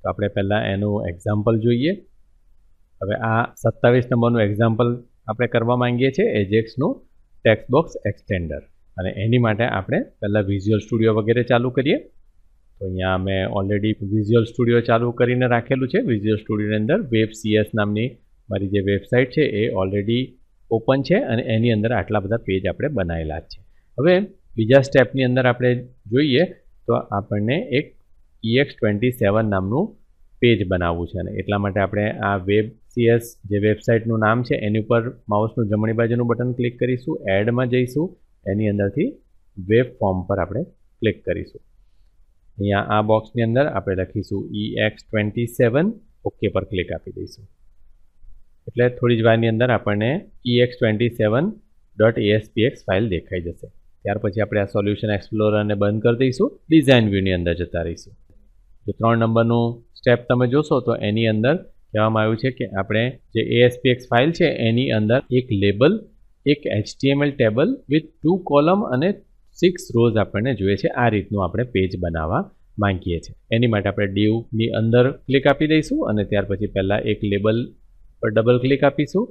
તો આપણે પહેલાં એનું એક્ઝામ્પલ જોઈએ. હવે આ સત્તાવીસ નંબરનું એક્ઝામ્પલ આપણે કરવા માંગીએ છીએ એજેક્સનું ટેક્સ બોક્સ એક્સટેન્ડર અને એની માટે આપણે પહેલાં વિઝ્યુઅલ સ્ટુડિયો વગેરે ચાલુ કરીએ. તો અહીંયા મેં ઓલરેડી વિઝ્યુઅલ સ્ટુડિયો ચાલુ કરીને રાખેલું છે. વિઝ્યુઅલ સ્ટુડિયોની અંદર વેબ સીએસ નામની મારી જે વેબસાઇટ છે એ ઓલરેડી ઓપન છે અને એની અંદર આટલા બધા પેજ આપણે બનાવેલા જ છે. હવે બીજા સ્ટેપની અંદર આપણે જોઈએ તો આપણને એક ઈએક્સ ટ્વેન્ટી સેવન નામનું પેજ બનાવવું છે અને એટલા માટે આપણે આ વેબ સીએસ જે વેબસાઇટનું નામ છે, એની ઉપર માઉસનું જમણી બાજુનું બટન ક્લિક કરીશું એડમાં જઈશું, એની અંદરથી વેબ ફોર્મ પર આપણે ક્લિક કરીશું. અહીંયા આ બોક્સની અંદર આપણે લખીશું E X twenty seven okay પર ક્લિક આપી દઈશું. એટલે થોડી જ વારની અંદર આપણને E X twenty seven dot ASPX file દેખાઈ જશે. ત્યાર પછી આપણે આ સોલ્યુશન એક્સપ્લોરરને બંધ કરી દઈશું ડિઝાઇન વ્યૂની અંદર જતા રહીશું. જો ત્રણ નંબરનું સ્ટેપ તમે જોશો તો એની અંદર કહેવામાં આવ્યું છે કે આપણે જે એએસપીએક્સ ફાઇલ છે, એની અંદર એક લેબલ એક HTML table with two column અને સિક્સ રોઝ આપણને જોઈએ છે. આ રીતનું આપણે પેજ બનાવવા માંગીએ છીએ. એની માટે આપણે ડીવની અંદર ક્લિક આપી દઈશું અને ત્યાર પછી પહેલાં એક લેબલ પર ડબલ ક્લિક આપીશું.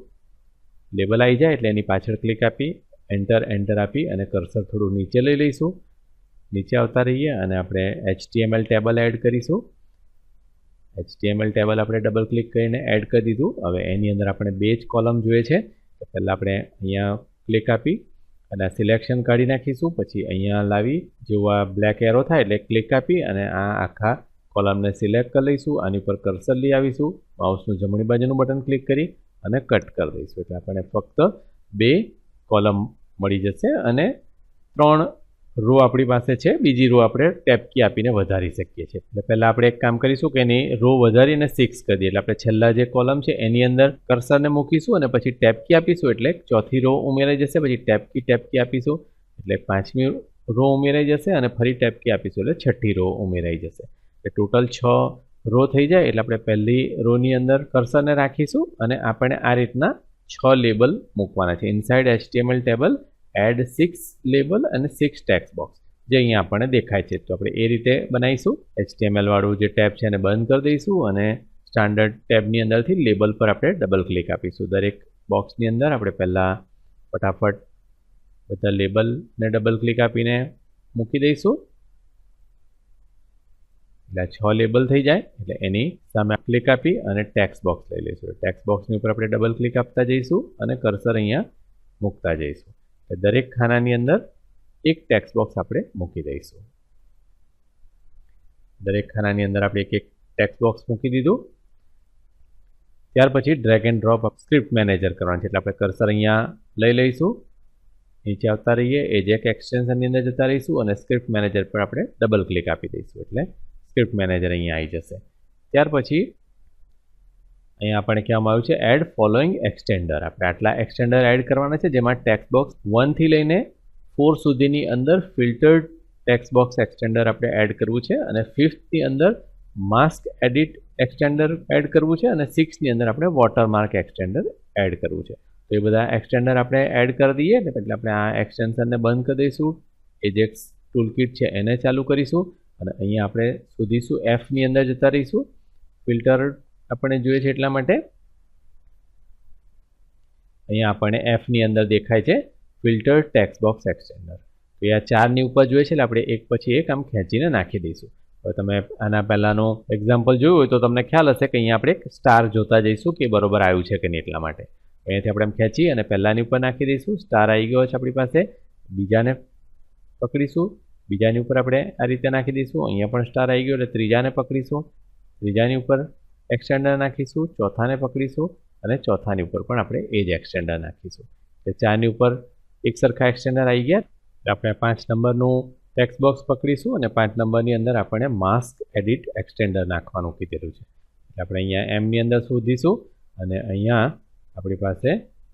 લેબલ આવી જાય એટલે એની પાછળ ક્લિક આપી એન્ટર એન્ટર આપી અને કર્સર થોડું નીચે લઈ લઈશું. નીચે આવતા રહીએ અને આપણે એચટીએમએલ ટેબલ એડ કરીશું. એચટીએમએલ ટેબલ આપણે ડબલ ક્લિક કરીને એડ કરી દીધું. હવે એની અંદર આપણે બે જ કોલમ જોઈએ છે. તો પહેલાં આપણે અહીંયા ક્લિક આપી અને આ સિલેક્શન કાઢી નાખીશું. પછી અહીંયા લાવી જેવું આ બ્લેક એરો થાય એટલે ક્લિક આપી અને આ આખા કોલમને સિલેક્ટ કરી લઈશું. આની ઉપર કર્સર લઈ આવીશું. માઉસનું જમણી બાજુનું બટન ક્લિક કરી અને કટ કરી દઈશું. એટલે આપણે ફક્ત બે કોલમ મળી જશે અને ત્રણ રો આપણી પાસે છે. બીજી રો આપણે ટેપ કી આપીને વધારી શકીએ છીએ. એટલે પહેલાં આપણે એક કામ કરીશું કે એની રો વધારીને સિક્સ કરી દઈએ. એટલે આપણે છેલ્લા જે કોલમ છે એની અંદર કર્સરને મૂકીશું અને પછી ટેપ કી આપીશું. એટલે ચોથી રો ઉમેરાઈ જશે, પછી ટેપ કી ટેપ કી આપીશું. એટલે પાંચમી રો ઉમેરાઈ જશે અને ફરી ટેપ કી આપીશું. એટલે છઠ્ઠી રો ઉમેરાઈ જશે. એટલે ટોટલ છ રો થઈ જાય. એટલે આપણે પહેલી રોની અંદર કર્સરને રાખીશું અને આપણે આ રીતના છ લેબલ મૂકવાના છે. Inside HTML table add six label અને સિક્સ ટેક્સ બોક્સ જે અહીંયા આપણને દેખાય છે. તો આપણે એ રીતે બનાવીશું. એચટીએમએલ વાળું જે ટેબ છે એને બંધ કરી દઈશું અને સ્ટાન્ડર્ડ ટેબની અંદરથી લેબલ પર આપણે ડબલ ક્લિક આપીશું. દરેક બોક્સની અંદર આપણે પહેલાં ફટાફટ બધા લેબલને ડબલ ક્લિક આપીને મૂકી દઈશું. એટલે છ લેબલ થઈ જાય. એટલે એની સામે ક્લિક આપી અને ટેક્સ બોક્સ લઈ લઈશું. ટેક્સ બોક્સની ઉપર આપણે ડબલ ક્લિક આપતા જઈશું અને કર્સર અહીંયા મૂકતા જઈશું. દરેક ખાનાની અંદર એક ટેક્સ બોક્સ આપણે મૂકી દઈશું. દરેક ખાનાની અંદર આપણે એક એક ટેક્સ બોક્સ મૂકી દીધું. ત્યાર પછી drag and drop script manager કરવાનું છે. એટલે આપણે કર્સર અહીંયા લઈ લઈશું. નીચે આવતા રહીએ, એ જે એક્સટેન્શનની અંદર જતા રહીશું અને સ્ક્રિપ્ટ મેનેજર પર આપણે ડબલ ક્લિક આપી દઈશું. એટલે સ્ક્રિપ્ટ મેનેજર અહીંયા આવી જશે. ત્યાર પછી અહીંયા આપણે કહેવામાં આવ્યું છે એડ ફોલોઈંગ એક્સટેન્ડર આપણે આટલા એક્સટેન્ડર એડ કરવાના છે, જેમાં ટેક્સ બોક્સ વનથી લઈને ફોર સુધીની અંદર ફિલ્ટર્ડ ટેક્સ બોક્સ એક્સટેન્ડર આપણે એડ કરવું છે અને ફિફ્થની અંદર માસ્ક એડિટ એક્સટેન્ડર એડ કરવું છે અને સિક્સની અંદર આપણે વોટરમાર્ક એક્સટેન્ડર એડ કરવું છે. તો એ બધા એક્સટેન્ડર આપણે એડ કરી દઈએ એટલે આપણે આ એક્સટેન્શનને બંધ કરી દઈશું એજેક્સ ટૂલકીટ છે એને ચાલુ કરીશું અને અહીંયા આપણે શોધીશું એફની અંદર જતા રહીશું ફિલ્ટર આપણને જોઈએ છે એટલા માટે. અહીંયા આપણને એફની અંદર દેખાય છે ફિલ્ટર ટેક્સ બોક્સ એક્સટેન્ડર. તો એ આ ચારની ઉપર જોઈએ છે એટલે આપણે એક પછી એક આમ ખેંચીને નાખી દઈશું. હવે તમે આના પહેલાંનો એક્ઝામ્પલ જોયું હોય તો તમને ખ્યાલ હશે કે અહીંયા આપણે સ્ટાર જોતા જઈશું કે બરોબર આવ્યું છે કે નહીં એટલા માટે. અહીંયાથી આપણે એમ ખેંચી અને પહેલાંની ઉપર નાખી દઈશું. સ્ટાર આવી ગયો છે આપણી પાસે. બીજાને પકડીશું. બીજાની ઉપર આપણે આ રીતે નાખી દઈશું. અહીંયા પણ સ્ટાર આવી ગયો એટલે ત્રીજાને પકડીશું. ત્રીજાની ઉપર એક્સટેન્ડર નાખીશું, ચોથાને પકડીશું અને ચોથાની ઉપર પણ આપણે એ જ એક્સટેન્ડર નાખીશું. એટલે ચારની ઉપર એક સરખા એક્સટેન્ડર આવી ગયા. આપણે પાંચ નંબરનું ટેક્સ્ટ બોક્સ પકડીશું અને પાંચ નંબરની અંદર આપણે માસ્ક એડિટ એક્સટેન્ડર નાખવાનું કીધેલું છે. એટલે આપણે અહીંયા એમની અંદર શોધીશું અને અહીંયા આપણી પાસે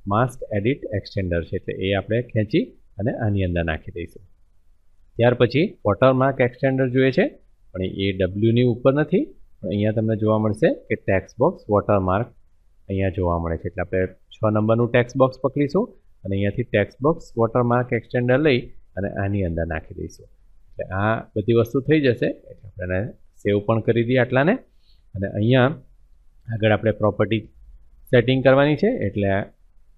માસ્ક એડિટ એક્સટેન્ડર છે. એટલે એ આપણે ખેંચી અને આની અંદર નાખી દઈશું. ત્યાર પછી વોટરમાર્ક એક્સટેન્ડર જોઈએ છે. પણ એ ડબલ્યુની ઉપર નથી. અહીંયા તમને જોવા મળશે કે ટેક્સ બોક્સ વોટરમાર્ક અહીંયા જોવા મળે છે. એટલે આપણે છ નંબરનું ટેક્સ બોક્સ પકડીશું અને અહીંયાથી ટેક્સ બોક્સ વોટરમાર્ક એક્સટેન્ડર લઈ અને આની અંદર નાખી દઈશું. એટલે આ બધી વસ્તુ થઈ જશે. એટલે આપણે સેવ પણ કરી દઈએ આટલાને. અને અહીંયા આગળ આપણે પ્રોપર્ટી સેટિંગ કરવાની છે. એટલે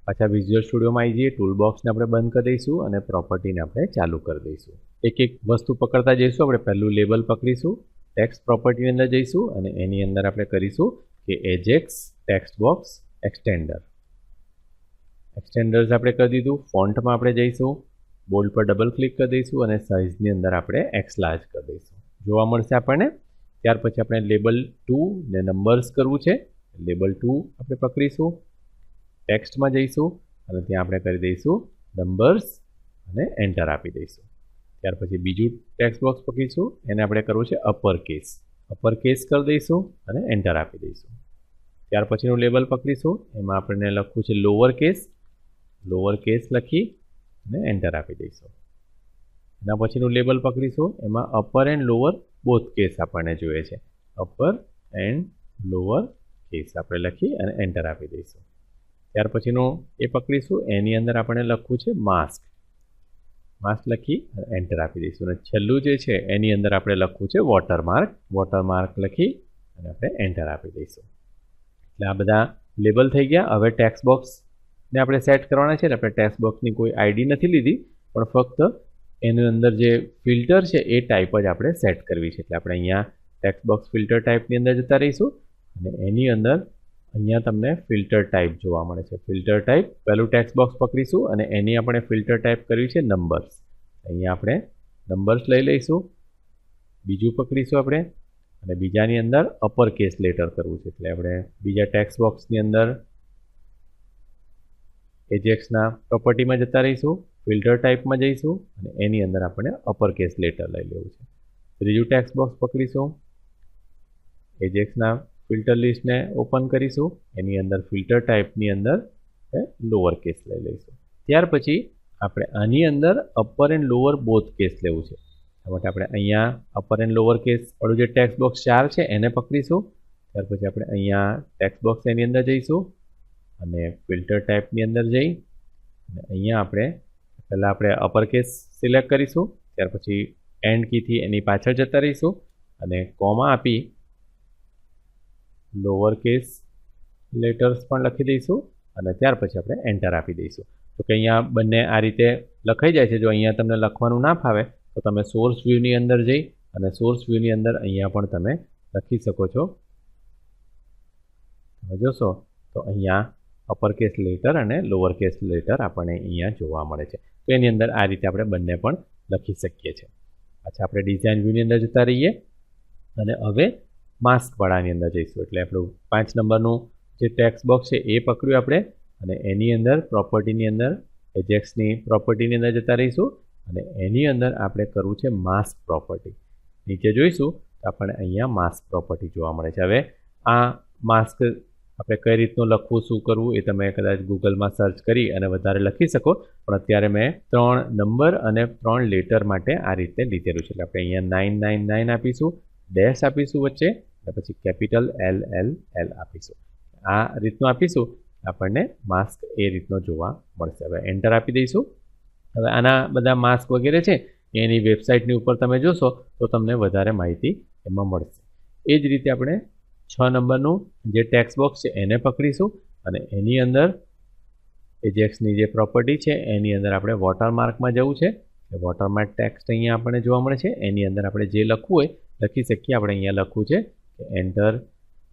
પાછા વિઝ્યુઅલ સ્ટુડિયોમાં આવી જઈએ ટૂલ બોક્સને આપણે બંધ કરી દઈશું અને પ્રોપર્ટીને આપણે ચાલુ કરી દઈશું. એક એક વસ્તુ પકડતા જઈશું. આપણે પહેલું લેબલ પકડીશું. ટેક્સ્ટ પ્રોપર્ટીની અંદર જઈશું અને એની અંદર આપણે કરીશું કે એજેક્સ ટેક્સ્ટ બોક્સ એક્સટેન્ડર એક્સટેન્ડર્સ આપણે કરી દીધું ફોન્ટમાં આપણે જઈશું બોલ્ડ પર ડબલ ક્લિક કરી દઈશું અને સાઇઝની અંદર આપણે એક્સ લાર્જ કરી દઈશું. જોવા મળશે આપણને? ત્યાર પછી આપણે લેબલ ટુ ને નંબર્સ કરવું છે. લેબલ ટુ આપણે પકડીશું ટેક્સ્ટમાં જઈશું અને ત્યાં આપણે કરી દઈશું નંબર્સ અને એન્ટર આપી દઈશું. ત્યાર પછી બીજું ટેક્સ્ટ બોક્સ પકડીશું. એને આપણે કરવું છે અપર કેસ અપર કેસ કરી દઈશું અને એન્ટર આપી દઈશું. ત્યાર પછીનું લેબલ પકડીશું. એમાં આપણને લખવું છે લોઅર કેસ લોઅર કેસ લખી અને એન્ટર આપી દઈશું. એના પછીનું લેબલ પકડીશું. એમાં upper and lower both case આપણને જોઈએ છે. અપર એન્ડ લોઅર કેસ આપણે લખી અને એન્ટર આપી દઈશું. ત્યાર પછીનું એ પકડીશું. એની અંદર આપણે લખવું છે માસ્ક માસ્ક લખી એન્ટર આપી દઈશું. અને છેલ્લું જે છે, એની અંદર આપણે લખવું છે વોટરમાર્ક વોટરમાર્ક લખી અને આપણે એન્ટર આપી દઈશું. એટલે આ બધા લેબલ થઈ ગયા. હવે ટેક્સ બોક્સને આપણે સેટ કરવાના છે આપણે ટેક્સ બોક્સની કોઈ આઈડી નથી લીધી, પણ ફક્ત એની અંદર જે ફિલ્ટર છે, એ ટાઈપ જ આપણે સેટ કરવી છે. એટલે આપણે અહીંયા ટેક્સ બોક્સ ફિલ્ટર ટાઈપની અંદર જતા રહીશું અને એની અંદર અહીંયા તમને ફિલ્ટર ટાઈપ જોવા મળે છે. ફિલ્ટર ટાઈપ પહેલું ટેક્સ બોક્સ પકડીશું અને એની આપણે ફિલ્ટર ટાઈપ કરવી છે નંબર્સ અહીંયા આપણે નંબર્સ લઈ લઈશું. બીજું પકડીશું આપણે અને બીજાની અંદર અપર કેસ લેટર કરવું છે. એટલે આપણે બીજા ટેક્સ બોક્સની અંદર એજેક્સના પ્રોપર્ટીમાં જતા રહીશું ફિલ્ટર ટાઈપમાં જઈશું અને એની અંદર આપણે અપર કેસ લેટર લઈ લેવું છે. ત્રીજું ટેક્સ બોક્સ પકડીશું. એજેક્સના ફિલ્ટર લિસ્ટને ઓપન કરીશું. એની અંદર ફિલ્ટર ટાઈપની અંદર લોઅર કેસ લઈ લઈશું. ત્યાર પછી આપણે આની અંદર upper and lower both case લેવું છે. માટે આપણે અહીંયા અપર એન્ડ લોઅર કેસ વાળું જે ટેક્સ બોક્સ ચાર છે, એને પકડીશું. ત્યાર પછી આપણે અહીંયા ટેક્સ બોક્સ એની અંદર જઈશું અને ફિલ્ટર ટાઈપની અંદર જઈ અને અહીંયા આપણે પહેલાં આપણે અપર કેસ સિલેક્ટ કરીશું. ત્યાર પછી એન્ડ કીથી એની પાછળ જતા રહીશું અને કોમા આપી લોઅર કેસ લેટર્સ પણ લખી દઈશું અને ત્યાર પછી આપણે એન્ટર આપી દઈશું. તો કે અહીંયા બંને આ રીતે લખાઈ જાય છે. જો અહીંયા તમને લખવાનું ના ફાવે, તો તમે સોર્સ વ્યૂની અંદર જઈ અને સોર્સ વ્યૂની અંદર અહીંયા પણ તમે લખી શકો છો. તમે જોશો તો અહીંયા અપર કેસ લેટર અને લોઅર કેસ લેટર આપણને અહીંયા જોવા મળે છે. તો એની અંદર આ રીતે આપણે બંને પણ લખી શકીએ છીએ. અચ્છા, આપણે ડિઝાઇન વ્યૂની અંદર જતા રહીએ અને હવે માસ્કવાળાની અંદર જઈશું. એટલે આપણું પાંચ નંબરનું જે ટેક્સ બોક્સ છે એ પકડ્યું આપણે અને એની અંદર પ્રોપર્ટીની અંદર એજેક્સની પ્રોપર્ટીની અંદર જતા રહીશું અને એની અંદર આપણે કરવું છે માસ્ક પ્રોપર્ટી નીચે જોઈશું તો આપણને અહીંયા માસ્ક પ્રોપર્ટી જોવા મળે છે. હવે આ માસ્ક આપણે કઈ રીતનું લખવું, શું કરવું એ તમે કદાચ ગૂગલમાં સર્ચ કરી અને વધારે લખી શકો. પણ અત્યારે મેં ત્રણ નંબર અને ત્રણ લેટર માટે આ રીતે લીધેલું છે. એટલે આપણે અહીંયા નાઇન નાઇન નાઇન આપીશું. ડેશ આપીશું વચ્ચે પછી કેપિટલ એલ એલ એલ આપીશું. આ રીતનું આપીશું, આપણને માસ્ક એ રીતનો જોવા મળશે. હવે એન્ટર આપી દઈશું. હવે આના બધા માસ્ક વગેરે છે, એની વેબસાઇટની ઉપર તમે જોશો, તો તમને વધારે માહિતી એમાં મળશે. એ જ રીતે આપણે છ નંબરનું જે ટેક્સ બોક્સ છે, એને પકડીશું, અને એની અંદર એજેક્સની જે પ્રોપર્ટી છે, એની અંદર આપણે વોટરમાર્કમાં જવું છે. વોટરમાર્ક ટેક્સ્ટ અહીંયા આપણને જોવા મળે છે. એની અંદર આપણે જે લખવું હોય લખી શકીએ. આપણે અહીંયા લખવું છે કે એન્ટર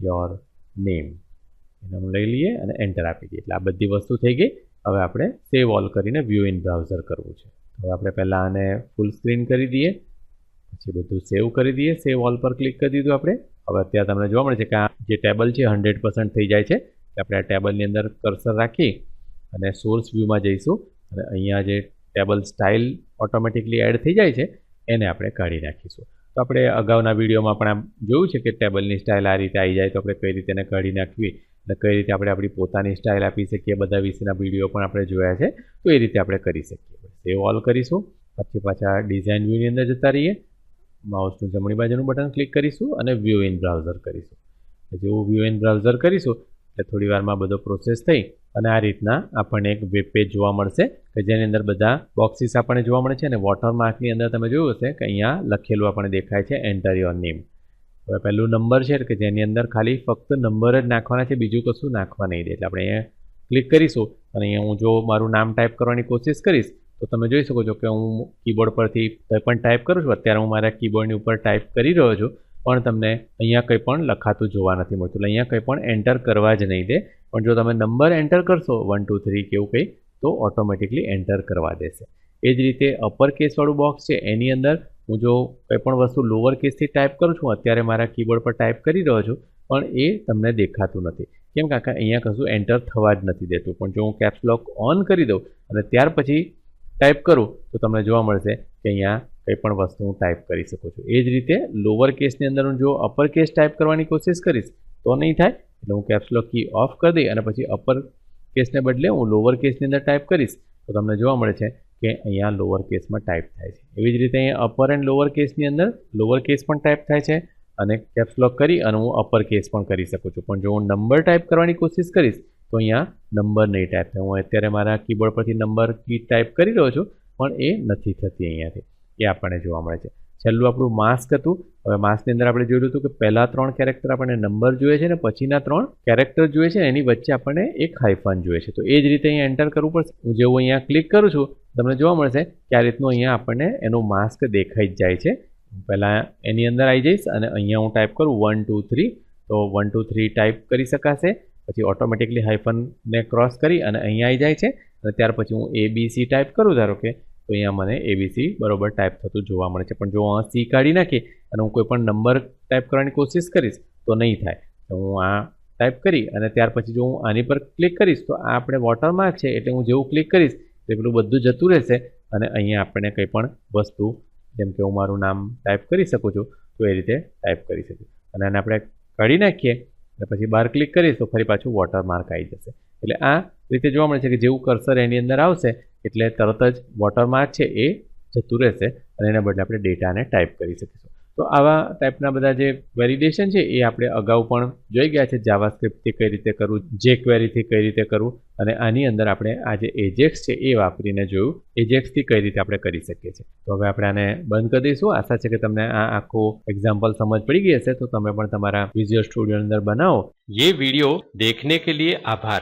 યોર નેમ એને લઈ લઈએ અને એન્ટર આપી દઈએ. એટલે આ બધી વસ્તુ થઈ ગઈ. હવે આપણે સેવ ઓલ કરીને વ્યૂ ઇન બ્રાઉઝર કરવું છે. હવે આપણે પહેલાં આને ફૂલ સ્ક્રીન કરી દઈએ. પછી બધું સેવ કરી દઈએ. સેવ ઓલ પર ક્લિક કરી દીધું આપણે. હવે અત્યારે તમને જોવા મળે છે કે આ જે ટેબલ છે હંડ્રેડ પર્સન્ટ થઈ જાય છે. આપણે આ ટેબલની અંદર કર્સર રાખી અને સોર્સ વ્યૂમાં જઈશું. અને અહીંયા જે ટેબલ સ્ટાઇલ ઓટોમેટિકલી એડ થઈ જાય છે, એને આપણે કાઢી નાખીશું. તો આપણે અગાઉના વિડીયોમાં પણ આમ જોયું છે કે ટેબલની સ્ટાઇલ આ રીતે આવી જાય તો આપણે કઈ રીતે એને કાઢી નાખવી અને કઈ રીતે આપણે આપણી પોતાની સ્ટાઇલ આપી શકીએ બધા વિશેના વીડિયો પણ આપણે જોયા છે. તો એ રીતે આપણે કરી શકીએ. સેવ ઓલ કરીશું. પછી પાછા ડિઝાઇન વ્યૂની અંદર જતા રહીએ. માઉસનું જમણી બાજુનું બટન ક્લિક કરીશું અને વ્યૂ ઇન બ્રાઉઝર કરીશું. જેવું વ્યૂ ઇન બ્રાઉઝર કરીશું એટલે થોડી વારમાં બધો પ્રોસેસ થઈ અને આ રીતના આપણને એક વેબ પેજ જોવા મળશે. કે જેની અંદર બધા બોક્સીસ આપણને જોવા મળે છે અને વોટરમાર્કની અંદર તમે જોયું હશે કે અહીંયા લખેલું આપણને દેખાય છે એન્ટર યોર નેમ હવે પહેલું નંબર છે કે જેની અંદર ખાલી ફક્ત નંબર જ નાખવાના છે, બીજું કશું નાખવા નહીં દે. એટલે આપણે અહીંયા ક્લિક કરીશું અને અહીંયા હું જો મારું નામ ટાઈપ કરવાની કોશિશ કરીશ, તો તમે જોઈ શકો છો કે હું કીબોર્ડ પરથી કંઈ પણ ટાઈપ કરું છું. અત્યારે હું મારા કીબોર્ડની ઉપર ટાઈપ કરી રહ્યો છું, પણ તમને અહીંયા કંઈ પણ લખાતું જોવા નથી મળતું. એટલે અહીંયા કંઈ પણ એન્ટર કરવા જ નહીં દે. પણ જો તમે નંબર એન્ટર કરશો વન ટુ થ્રી કે એવું કંઈ તો ઓટોમેટિકલી એન્ટર કરવા દેશે. એ જ રીતે અપર કેસવાળું બોક્સ છે, એની અંદર હું જો કંઈ પણ વસ્તુ લોઅર કેસથી ટાઈપ કરું છું, અત્યારે મારા કીબોર્ડ પર ટાઈપ કરી રહ્યો છું, પણ એ તમને દેખાતું નથી. કેમ કાકા, અહીંયા કશું એન્ટર થવા જ નથી દેતું. પણ જો હું કેપ્સલોક ઓન કરી દઉં અને ત્યાર પછી ટાઈપ કરું, તો તમને જોવા મળશે કે અહીંયા કંઈ પણ વસ્તુ હું ટાઈપ કરી શકું છું. એ જ રીતે લોઅર કેસની અંદર હું જો અપર કેસ ટાઈપ કરવાની કોશિશ કરીશ, તો નહીં થાય, એટલે હું કેપ્સલોક કી ઓફ કરી દઈ અને પછી અપર કેસને બદલે હું લોઅર કેસની અંદર ટાઈપ કરીશ, તો તમને જોવા મળે છે કે અહીંયા લોઅર કેસમાં ટાઈપ થાય છે. એવી જ રીતે અહીંયા અપર એન્ડ લોઅર કેસની અંદર લોઅર કેસ પણ ટાઈપ થાય છે અને કેપ્સલોક કરી અને હું અપર કેસ પણ કરી શકું છું. પણ જો હું નંબર ટાઈપ કરવાની કોશિશ કરીશ, તો અહીંયા નંબર નહીં ટાઈપ થાય. હું અત્યારે મારા કીબોર્ડ પરથી નંબર કી ટાઈપ કરી રહ્યો છું, પણ એ નથી થતી અહીંયાથી. એ આપણને જોવા મળે છે. છેલ્લું આપણું માસ્ક હતું. હવે માસ્કની અંદર આપણે જોયું હતું કે પહેલા ત્રણ કેરેક્ટર આપણને નંબર જોઈએ છે અને પછીના ત્રણ કેરેક્ટર જોઈએ છે એની વચ્ચે આપણને એક હાઇફન જોઈએ છે. તો એ જ રીતે અહીંયા એન્ટર કરવું પડશે. હું જેવું અહીંયા ક્લિક કરું છું, તમને જોવા મળશે કે આ રીતનું અહીંયા આપણને એનું માસ્ક દેખાઈ જ જાય છે. પહેલાં એની અંદર આવી જઈશ અને અહીંયા હું ટાઈપ કરું વન ટુ થ્રી તો વન ટુ થ્રી ટાઈપ કરી શકાશે. પછી ઓટોમેટિકલી હાઇફનને ક્રોસ કરી અને અહીંયા આવી જાય છે. અને ત્યાર પછી હું એ બી સી ટાઈપ કરું. ધારો કે તો અહીંયા મને એબીસી બરોબર ટાઈપ થતું જોવા મળે છે. પણ જો આ સી કાઢી નાખી અને હું કોઈ પણ નંબર ટાઈપ કરવાની કોશિશ કરીશ તો નહીં થાય. તો હું આ ટાઈપ કરી અને ત્યાર પછી જો હું આની પર ક્લિક કરીશ તો આ આપણે વોટરમાર્ક છે એટલે હું જેવું ક્લિક કરીશ તો પેલું બધું જતું રહેશે અને અહીંયા આપણે કંઈ પણ વસ્તુ, જેમ કે હું મારું નામ ટાઈપ કરી શકું છું, તો એ રીતે ટાઈપ કરી શકું. અને આને આપણે કાઢી નાખીએ અને પછી બહાર ક્લિક કરીશ તો ફરી પાછું વોટરમાર્ક આવી જશે. એટલે આ રીતે જોવા મળે છે કે જેવું કર્સર એની અંદર આવશે એટલે તરત જ વોટરમાર્ક છે એ જતું રહેશે અને એના બદલે આપણે ડેટાને ટાઈપ કરી શકીશું તો આવા ટાઈપના બધા જે વેલિડેશન છે એ આપણે અગાઉ પણ જોઈ ગયા છે જાવા સ્ક્રિપ્ટથી કઈ રીતે કરવું જે ક્વેરીથી કઈ રીતે કરવું અને આની અંદર આપણે આ જે એજેક્સ છે એ વાપરીને જોયું એજેક્સથી કઈ રીતે આપણે કરી શકીએ છીએ તો હવે આપણે આને બંધ કરી દઈશું આશા છે કે તમને આ આખું એક્ઝામ્પલ સમજ પડી ગઈ હશે તો તમે પણ તમારા વિઝ્યુઅલ સ્ટુડિયો અંદર બનાવો ये वीडियो देखने के लिए आभार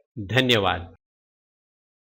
ધન્યવાદ.